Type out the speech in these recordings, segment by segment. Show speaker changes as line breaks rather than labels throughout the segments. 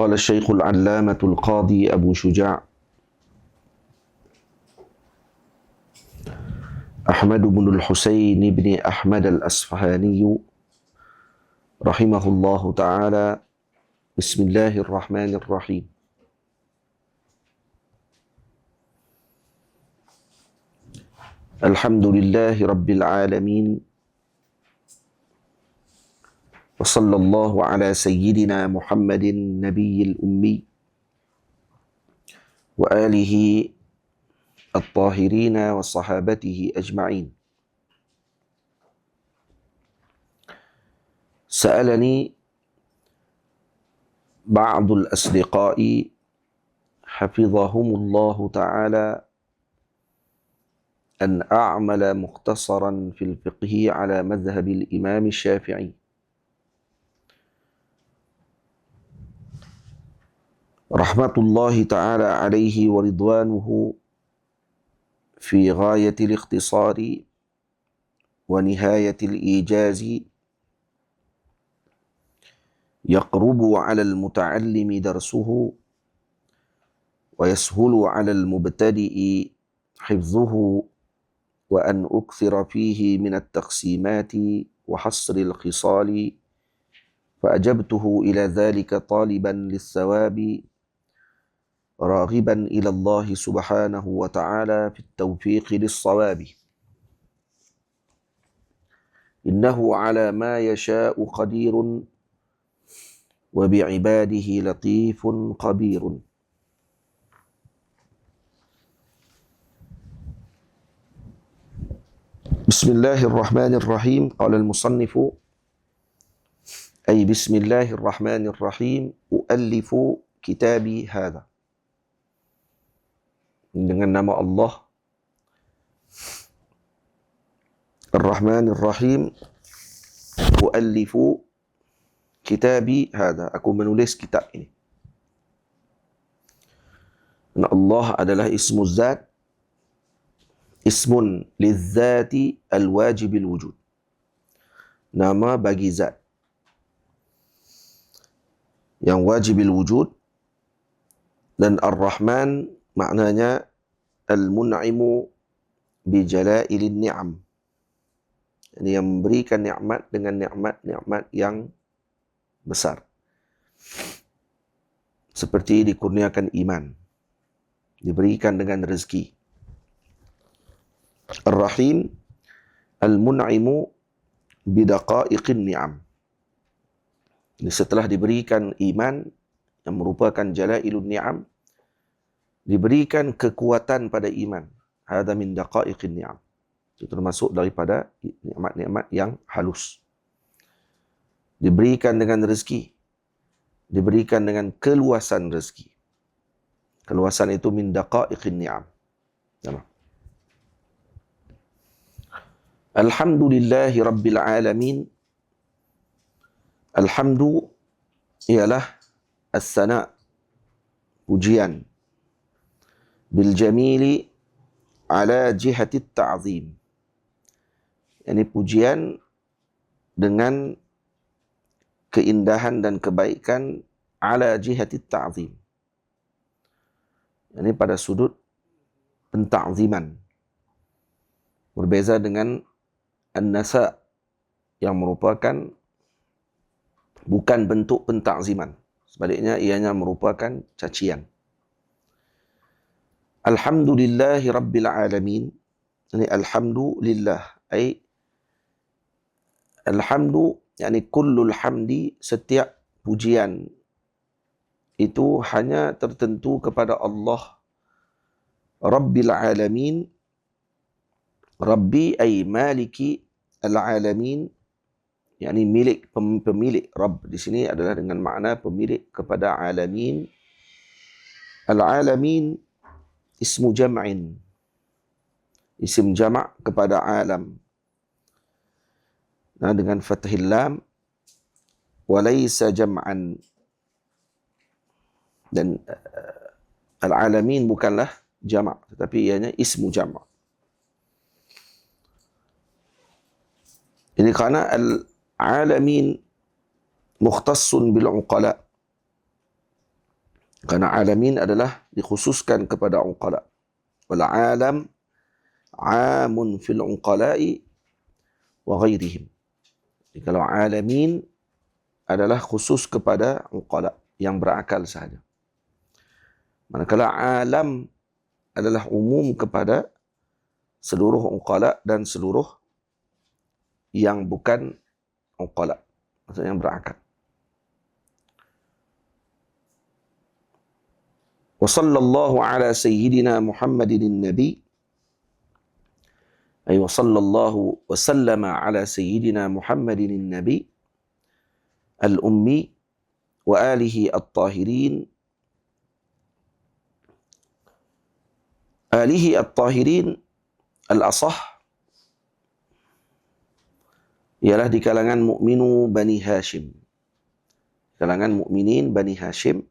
قال الشيخ العلامة القاضي أبو شجاع. أحمد بن الحسين بن أحمد الأصفهاني رحمه الله تعالى. بسم الله الرحمن الرحيم. الحمد لله رب العالمين. وصلى الله على سيدنا محمد النبي الأمي وآله الطاهرين وصحابته أجمعين. سألني بعض الأصدقاء حفظهم الله تعالى أن أعمل مختصرا في الفقه على مذهب الإمام الشافعي. رحمة الله تعالى عليه ورضوانه في غاية الاختصار ونهاية الإيجاز يقرب على المتعلم درسه ويسهل على المبتدئ حفظه وأن أكثر فيه من التقسيمات وحصر الخصال فأجبته إلى ذلك طالبا للثواب راغبا إلى الله سبحانه وتعالى في التوفيق للصواب. إنه على ما يشاء قدير وبعباده لطيف خبير. بسم الله الرحمن الرحيم. قال المصنف أي بسم الله الرحمن الرحيم أؤلف كتابي هذا. Dengan nama Allah. Ar-Rahman Ar-Rahim Uallifu kitabi hada. Aku menulis kitab ini. Dan Allah adalah ismu zat. Ismun lizzati al-wajib al-wujud nama bagi zat. Yang wajib al-wujud dan Ar-Rahman maknanya al-mun'imu bi jala'ilin ni'am. Ini yang memberikan nikmat dengan nikmat-nikmat yang besar. Seperti dikurniakan iman. Diberikan dengan rezeki. Ar-Rahim al-mun'imu bi daqa'iqin ni'am. Ini setelah diberikan iman yang merupakan jala'ilun ni'am diberikan kekuatan pada iman. Hada min daqaiqin ni'am. Itu termasuk daripada nikmat-nikmat yang halus. Diberikan dengan rezeki. Diberikan dengan keluasan rezeki. Keluasan itu min daqaiqin ni'am. Nama. Alhamdulillahi Rabbil Alamin. Alhamdu ialah as-sana' pujian bil jamili ala jihati ta'zim. Ini pujian dengan keindahan dan kebaikan ala jihati ta'zim. Ini pada sudut pentakziman. Berbeza dengan an-nasa yang merupakan bukan bentuk pentakziman. Sebaliknya ianya merupakan cacian. Alhamdulillahi Rabbil Alamin. Ini Alhamdulillah. Ay, Alhamdu, yakni kullul hamdi, setiap pujian itu hanya tertentu kepada Allah. Rabbil Alamin. Rabbi ay maliki al-alamin. Yakni milik pemilik Rabb. Di sini adalah dengan makna pemilik kepada alamin. Al-alamin ismu jam'in. Isim jama' kepada alam. Nah dengan fathil lam walaysa jam'an. Dan uh, al-alamin bukanlah jama' tetapi ianya ismu jama' Ini kerana al-alamin mukhtassun bil uqala. Kerana alamin adalah dikhususkan kepada uqala. Wal alam amun fil uqala'i wa ghairihim. Jadi kalau alamin adalah khusus kepada uqala yang berakal sahaja. Manakala alam adalah umum kepada seluruh uqala dan seluruh yang bukan uqala maksudnya yang berakal wa sallallahu ala sayyidina muhammadin nabi ay wa sallallahu wa sallama ala sayyidina muhammadin nabi al-ummi wa alihi at-tahirin alihi at-tahirin al-asah ialah di kalangan mukminu Bani Hashim. Kalangan mukminin Bani Hashim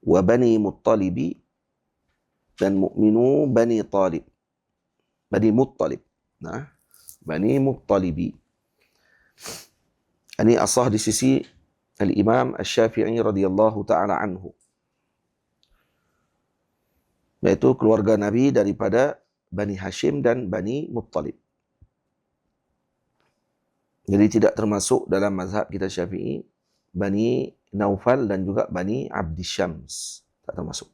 Bani Muttalibi dan mukminu Bani Talib. Bani Muttalib. Nah, Bani Muttalibi. Ini asah di sisi Al-Imam Al-Syafi'i radhiyallahu taala anhu. Yaitu keluarga Nabi daripada Bani Hashim dan Bani Muttalib. Jadi tidak termasuk dalam mazhab kita syafi'i Bani Naufal dan juga Bani Abdi Syams. Tak termasuk.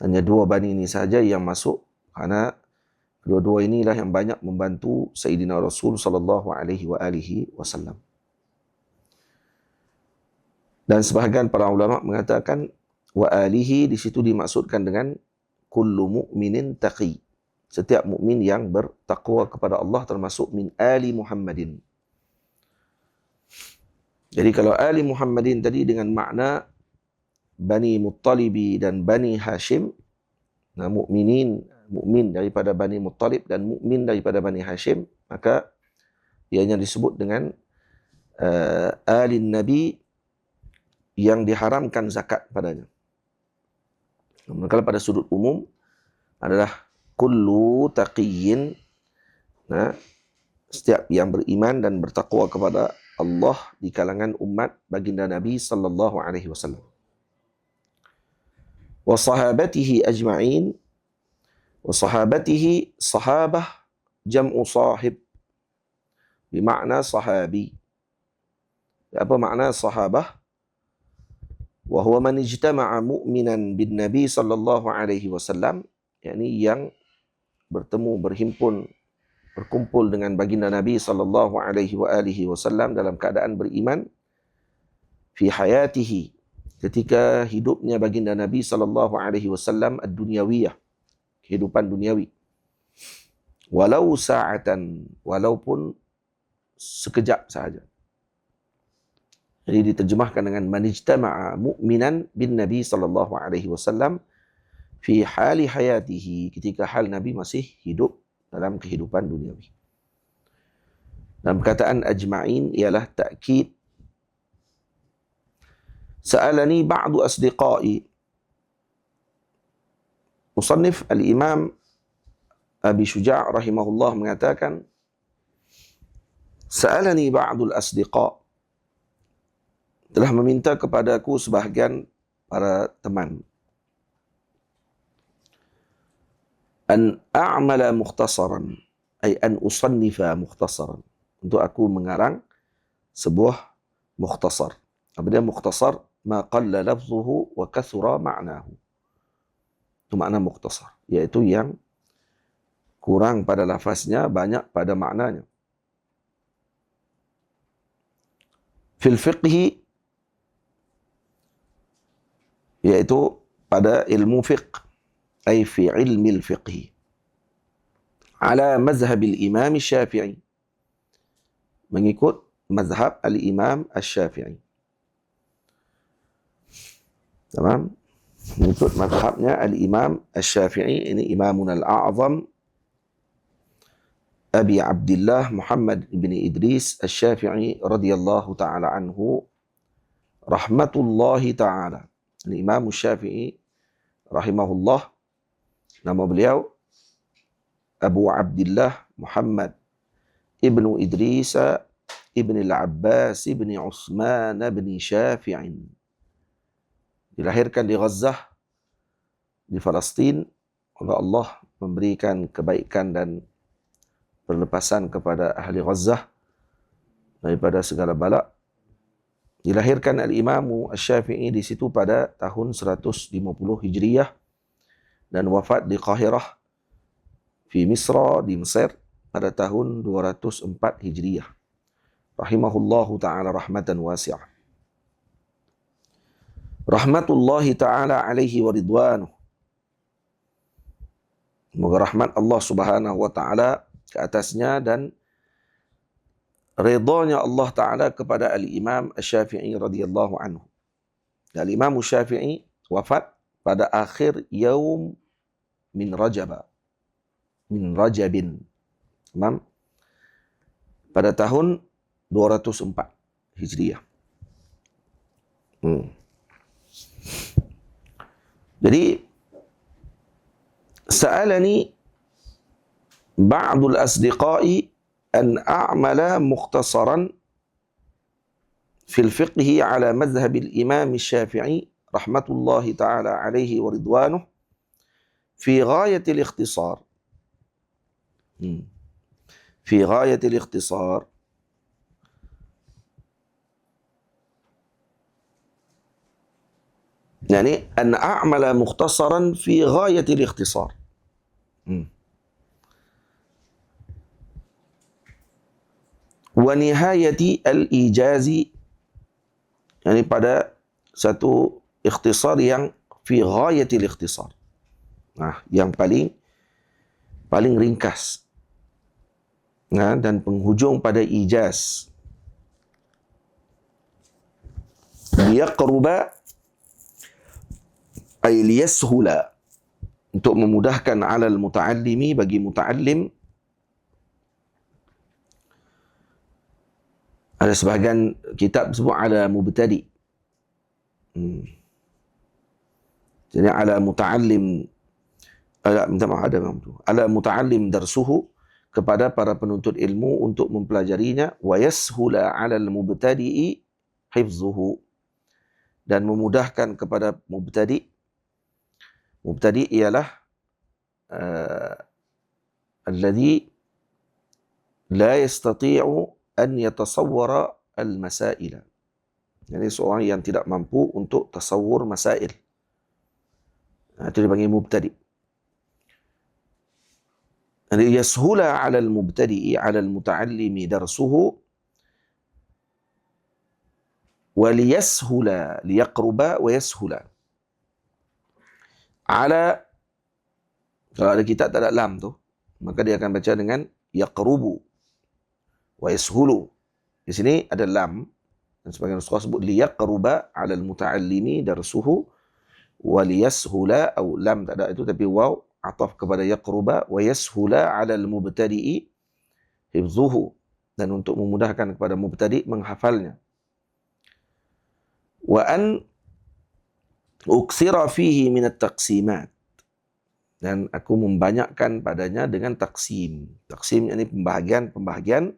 Hanya dua Bani ini saja yang masuk kerana dua-dua inilah yang banyak membantu Sayyidina Rasul sallallahu alaihi wa alihi wasallam. Dan sebahagian para ulama mengatakan wa alihi di situ dimaksudkan dengan kullu mu'minin taqi setiap mukmin yang bertakwa kepada Allah termasuk min ali Muhammadin. Jadi kalau ali Muhammadin tadi dengan makna Bani Muttalibi dan Bani Hashim, nah mukminin mukmin daripada Bani Muttalib dan mukmin daripada Bani Hashim, maka ianya disebut dengan uh, ali Nabi yang diharamkan zakat padanya. Kalau pada sudut umum adalah kullu taqiyyin nah setiap yang beriman dan bertakwa kepada Allah di kalangan umat baginda Nabi sallallahu alaihi wasallam. Wa sahabatihi ajma'in wa sahabatihi sahabah jam'u sahib. Bermakna sahabi. Apa makna sahabah? Wa huwa man ijtama'a mu'minan bin nabi sallallahu alaihi wasallam yakni yang bertemu berhimpun berkumpul dengan baginda Nabi sallallahu alaihi wa alihi wasallam dalam keadaan beriman fi hayatihi ketika hidupnya baginda Nabi sallallahu alaihi wasallam ad-dunyawiyah kehidupan duniawi. Walau sa'atan walaupun sekejap sahaja. Jadi diterjemahkan dengan manijtama'a mu'minan bin Nabi sallallahu alaihi wasallam fi hali hayatihi ketika hal Nabi masih hidup dalam kehidupan duniawi. Dalam perkataan ajma'in ialah takkid Sa'alani ba'du asdiqai. Musannif al-Imam Abi Syuja' rahimahullah mengatakan Sa'alani ba'du al-asdiqa telah meminta kepadaku sebahagian para teman an a'mala mukhtasaran ay an usannifa mukhtasaran. Untuk aku mengarang sebuah mukhtasar. Apa dia mukhtasar ma qalla lafzuhu wa kathura ma'nahu. Itu makna mukhtasar. Iaitu yang kurang pada lafaznya banyak pada maknanya. Fil fiqhi iaitu pada ilmu fiqh أي في علم الفقه. على مذهب الإمام الشافعي. من يكون مذهب الإمام الشافعي. تمام؟ من يكون مذهبنا الإمام الشافعي إن إمامنا الأعظم أبي عبد الله محمد بن إدريس الشافعي رضي الله تعالى عنه. رحمة الله تعالى. الإمام الشافعي رحمه الله nama beliau Abu Abdullah Muhammad ibnu Idris ibn al-Abbas ibn Uthman ibn Syafi'in dilahirkan di Gaza di Palestin. Oleh Allah memberikan kebaikan dan perlepasan kepada ahli Gaza daripada segala balak. Dilahirkan Al-Imamu Al-Syafi'i di situ pada tahun 150 Hijriyah dan wafat di Qahirah di Misra di Mesir pada tahun 204 Hijriyah. Rahimahullahu ta'ala rahmatan wasi'ah. Rahmatullahi ta'ala alaihi wa ridwanuh. Semoga rahmat Allah subhanahu wa ta'ala ke atasnya dan redanya Allah Ta'ala kepada Al-Imam Al-Syafi'i radhiyallahu anhu. Al-Imam Al-Syafi'i wafat pada akhir yaum min Rajab. Min Rajabin. Imam pada tahun 204 Hijriah. Hmm. Jadi sa'alani بعض الأصدقاء أن أعمل مختصرا في الفقه على مذهب الإمام الشافعي رحمة الله تعالى عليه ورضوانه في غاية الاختصار. في غاية الاختصار. يعني أن أعمل مختصرا في غاية الاختصار. nihayati al-ijazi yani pada satu ikhtisar yang fi ghayati al-ikhtisar nah yang paling paling ringkas. Nah dan penghujung pada ijaz. Liyaqruba ay liyashula. Untuk memudahkan alal muta'allimi bagi muta'allim. Ada sebahagian kitab sebut ala mubtadi. Hmm. Jadi ala muta'allim ala minta maaf ada tu ala muta'allim darsuhu kepada para penuntut ilmu untuk mempelajarinya wa yashula ala al-mubtadi'i hifzuhu dan memudahkan kepada mubtadi mubtadi ialah uh, alladhi la yastati'u an yatasawwara al-masail. Jadi seorang yang tidak mampu untuk tasawur masail. Itu dipanggil mubtadi. Jadi yashula 'ala al-mubtadi'i 'ala al-muta'allimi darsuhu wa liyashula liyaqruba wa yashula. 'Ala kalau ada kitab tak ada lam tu, maka dia akan baca dengan yaqrubu wa yashulu. Di sini ada lam dan sebagian nuskah sebut liyaqruba 'ala al-muta'allimi darsuhu wa liyashula atau lam tak ada itu tapi waw ataf kepada yaqruba wa yashula 'ala al-mubtadi'i hifzuhu dan untuk memudahkan kepada mubtadi menghafalnya. Wa an uksira fihi min at-taqsimat dan aku membanyakkan padanya dengan taksim. Taksim ini pembahagian-pembahagian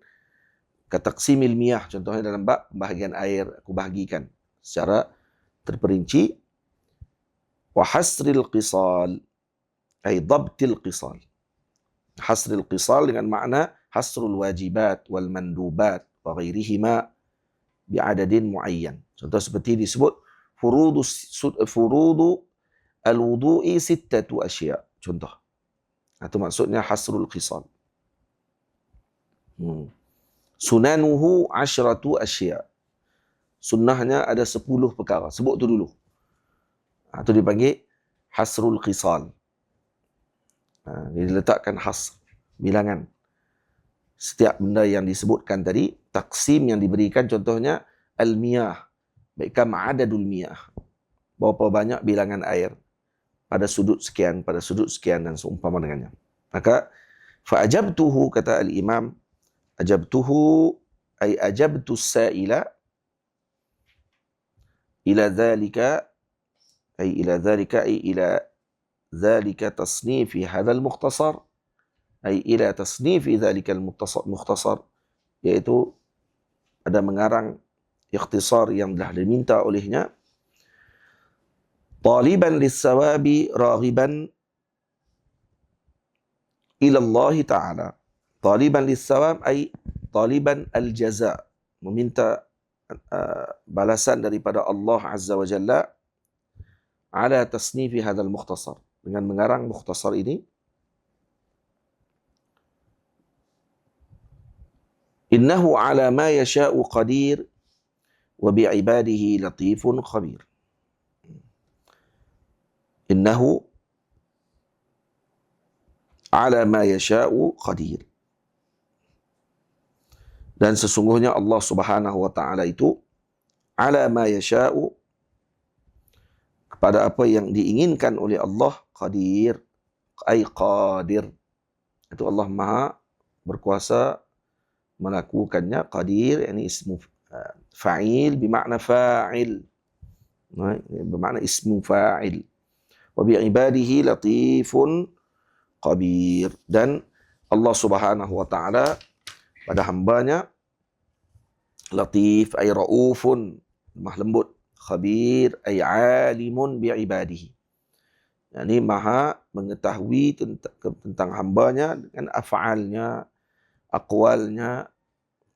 kataqsim ilmiah contohnya dalam bab pembahagian air aku bahagikan secara terperinci hasril qisal ay dabtil qisal hasril qisal dengan makna mandubat wa ghairihima bi adadin muayyan contoh seperti disebut furudu al wudu'i sittatu asya contoh itu maksudnya hasrul qisal hmm sunanuhu asyratu asya. Sunnahnya ada sepuluh perkara. Sebut tu dulu. Ha, itu dipanggil hasrul qisal. Ha, dia letakkan has. bilangan. Setiap benda yang disebutkan tadi, taksim yang diberikan contohnya al-miyah. Baik kam adadul miyah. Berapa banyak bilangan air pada sudut sekian, pada sudut sekian dan seumpama dengannya. Maka fa'ajabtuhu kata al-imam ajabtuhu ay ajabtu sa'ila ila dhalika أي إلى ذلك أي إلى ذلك تصنيف هذا المختصر أي إلى تصنيف ذلك المختصر يأتو هذا من mengarang اختصار يمدح telah diminta olehnya طالبا للثواب راغبا إلى الله تعالى. طالبا للثواب أي طالبا الجزاء. meminta uh, balasan daripada Allah Azza wa على تصنيف هذا المختصر. من mengarang مختصر ini إنه على ما يشاء قدير وبعباده لطيف خبير. إنه على ما يشاء قدير. Dan sesungguhnya Allah subhanahu wa على ما يشاء kepada apa yang diinginkan oleh Allah qadir. Ay qadir. Itu Allah Maha berkuasa melakukannya. Qadir yakni ismu uh, fa'il bermakna fa'il. Bermakna ismu fa'il. Wa bi ibadihi latifun qabir dan Allah Subhanahu wa taala pada hambanya latif ay raufun mah lembut khabir ay alimun bi ibadihi yakni maha mengetahui tentang, tentang hambanya dengan af'alnya aqwalnya,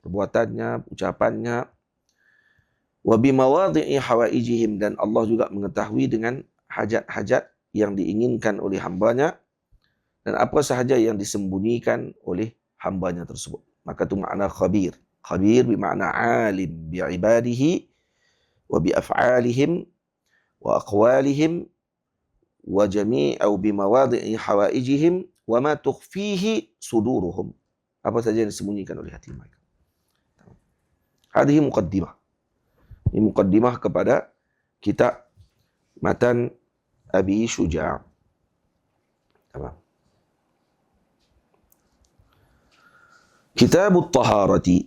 perbuatannya, ucapannya. Wa bimawadhi'i hawaijihim dan Allah juga mengetahui dengan hajat-hajat yang diinginkan oleh hambanya dan apa sahaja yang disembunyikan oleh hambanya tersebut. Maka itu makna khabir. Khabir bermakna alim bi ibadihi wa bi af'alihim wa aqwalihim wa jami' atau bi mawadhi'i hawaijihim wa ma tukhfihi suduruhum apa saja yang disembunyikan oleh hati mereka. Hadhihi muqaddimah. Ini muqaddimah kepada kitab Matan Abi Syuja'. Apa? Kitab Taharati.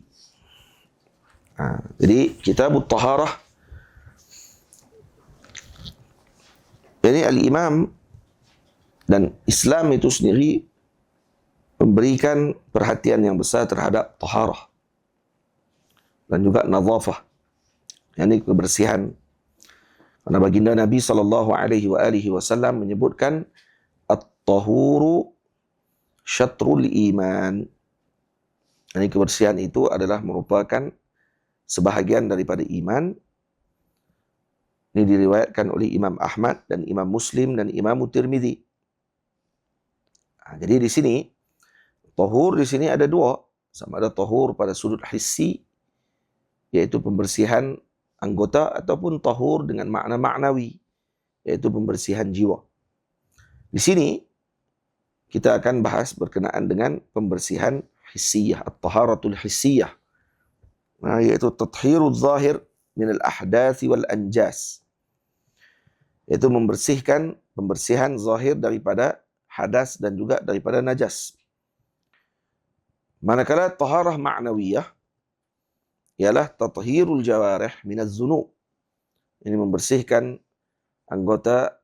Ha, jadi Kitab Taharah ini al-Imam dan Islam itu sendiri memberikan perhatian yang besar terhadap taharah dan juga nazafah yakni kebersihan. Karena baginda Nabi sallallahu alaihi wasallam menyebutkan at-tahuru syatrul iman. Yakni kebersihan itu adalah merupakan sebahagian daripada iman ini diriwayatkan oleh Imam Ahmad dan Imam Muslim dan Imam Tirmizi. Ha, jadi di sini Tahur di sini ada dua. Sama ada tahur pada sudut hissi, iaitu pembersihan anggota, ataupun tahur dengan makna maknawi, iaitu pembersihan jiwa. Di sini, kita akan bahas berkenaan dengan pembersihan hissiyah, at-taharatul hissiyah. Nah, iaitu tathirul zahir min al-ahdathi wal-anjas. Iaitu membersihkan pembersihan zahir daripada hadas dan juga daripada najas. Manakala taharah ma'nawiyah ialah tathhirul jawarih min az-zunub. Ini membersihkan anggota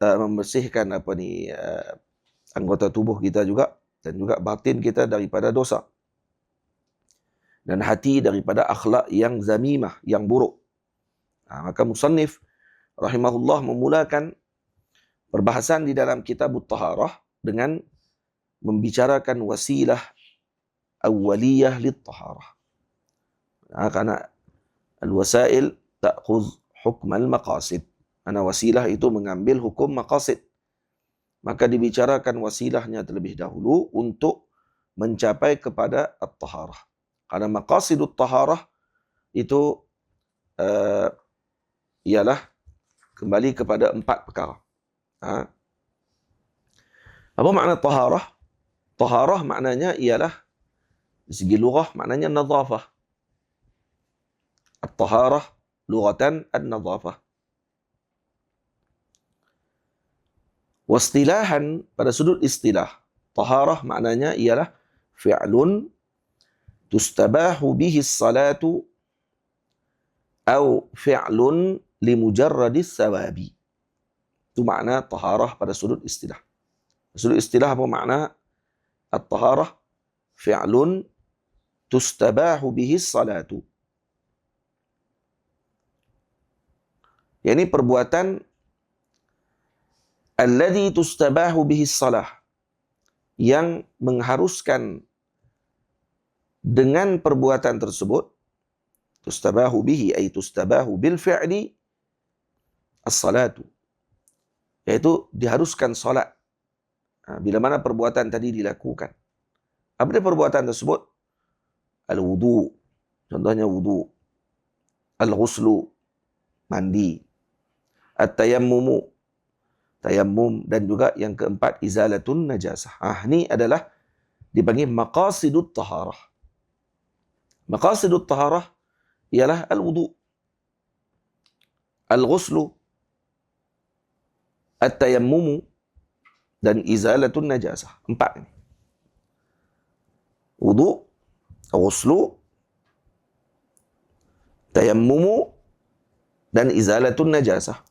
uh, membersihkan apa ni uh, anggota tubuh kita juga dan juga batin kita daripada dosa. Dan hati daripada akhlak yang zamimah, yang buruk. Nah, maka musannif rahimahullah memulakan perbahasan di dalam kitab taharah dengan membicarakan wasilah awaliyah lit-taharah. Nah, karena al-wasail ta'khudh hukm al-maqasid. Karena wasilah itu mengambil hukum maqasid. Maka dibicarakan wasilahnya terlebih dahulu untuk mencapai kepada at-taharah. Karena maqasidut taharah itu uh, ialah kembali kepada empat perkara. Ha? Apa makna taharah? taharah maknanya ialah di segi lughah maknanya nadhafah. At-taharah lughatan an-nadhafah. Wastilahan pada sudut istilah, taharah maknanya ialah fi'lun tustabahu bihi salatu atau fi'lun limujarradis sawabi. Itu makna taharah pada sudut istilah. Sudut istilah apa makna? At-taharah fi'lun tustabahu bihi salatu. Yang ini perbuatan alladhi tustabahu bihi salah yang mengharuskan dengan perbuatan tersebut tustabahu bihi ay tustabahu bil fi'li as-salatu yaitu diharuskan solat ha, bila mana perbuatan tadi dilakukan. Apa dia perbuatan tersebut? Al-wudu. Contohnya wudu. Al-ghuslu. Mandi. At-tayammumu. Tayammum. Dan juga yang keempat, izalatun najasah. Ah, ini adalah dipanggil maqasidut taharah. Maqasidut taharah ialah al-wudu. Al-ghuslu at-tayammumu dan izalatun najasah. Empat ini. Wudu, ghuslu, tayammumu dan izalatun najasah.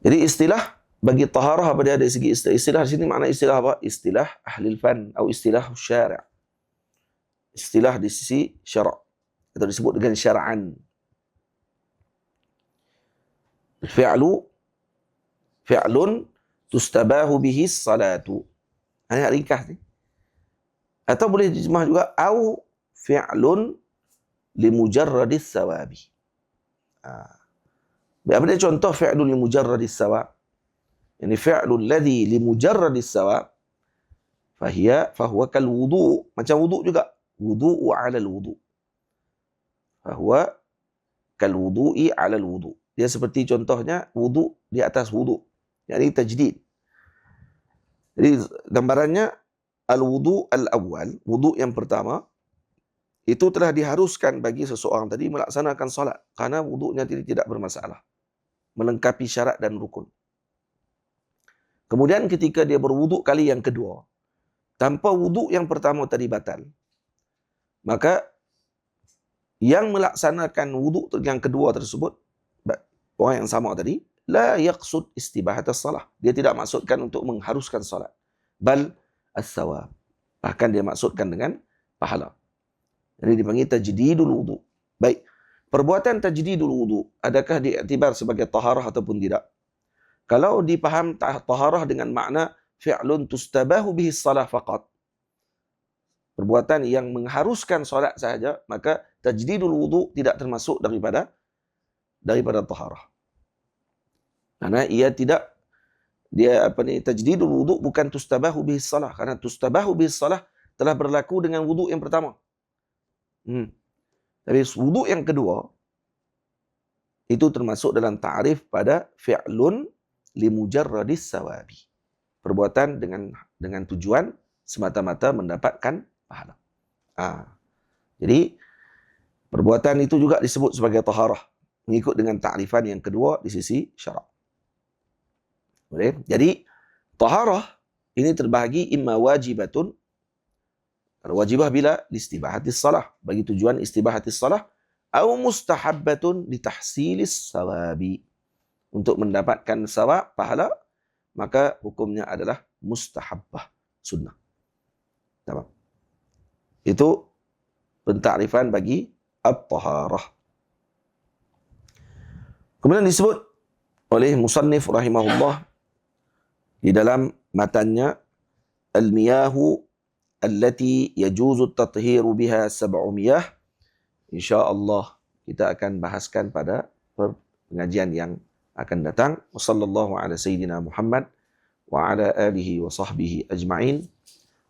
Jadi istilah bagi taharah apa dia dari segi istilah, istilah di sini makna istilah apa? Istilah ahli fan atau istilah syari'. Istilah di sisi syarak atau disebut dengan syara'an. Fi'lu fi'lun tustabahu bihi salatu. Ini ringkas ni. Atau boleh dijemah juga au fi'lun limujarradis sawabi. Ha. Apa dia contoh fi'lun limujarradis sawab? Ini fi'lun ladhi limujarradis sawab. Fahia fahuwa kal wudu. Macam wudu juga. Wudu'u ala wudu. Fahuwa kal wudu'i ala wudu. Dia seperti contohnya wudu di atas wudu yakni tajdid. Jadi gambarannya al-wudu al-awwal, wudu yang pertama itu telah diharuskan bagi seseorang tadi melaksanakan solat karena wudunya tidak bermasalah. Melengkapi syarat dan rukun. Kemudian ketika dia berwudu kali yang kedua, tanpa wudu yang pertama tadi batal, maka yang melaksanakan wudu yang kedua tersebut, orang yang sama tadi, la yaqsud istibahat as-salah. Dia tidak maksudkan untuk mengharuskan salat. Bal as-sawab. Bahkan dia maksudkan dengan pahala. Jadi dipanggil tajdidul wudu. Baik. Perbuatan tajdidul wudu adakah diiktibar sebagai taharah ataupun tidak? Kalau dipaham taharah dengan makna fi'lun tustabahu bihi salah faqat. Perbuatan yang mengharuskan solat sahaja, maka tajdidul wudu tidak termasuk daripada daripada taharah. Karena ia tidak dia apa ni tajdidul wudu bukan tustabahu bihi salah karena tustabahu bihi salah telah berlaku dengan wudu yang pertama. Hmm. Tapi wudu yang kedua itu termasuk dalam ta'rif pada fi'lun limujarradis sawabi. Perbuatan dengan dengan tujuan semata-mata mendapatkan pahala. Ah. Jadi perbuatan itu juga disebut sebagai taharah mengikut dengan ta'rifan yang kedua di sisi syarak. Boleh? Jadi taharah ini terbahagi imma wajibatun kalau wajibah bila istibahatis salah bagi tujuan istibahatis salah atau mustahabbatun litahsilis sawabi untuk mendapatkan sawab pahala maka hukumnya adalah mustahabbah sunnah. Itu pentakrifan bagi at-taharah. Kemudian disebut oleh musannif rahimahullah di dalam matanya al-miyahu allati yajuzu at-tathiru biha sab'u miyah insyaallah kita akan bahaskan pada pengajian yang akan datang. Sallallahu ala sayyidina Muhammad wa ala alihi wa sahbihi ajma'in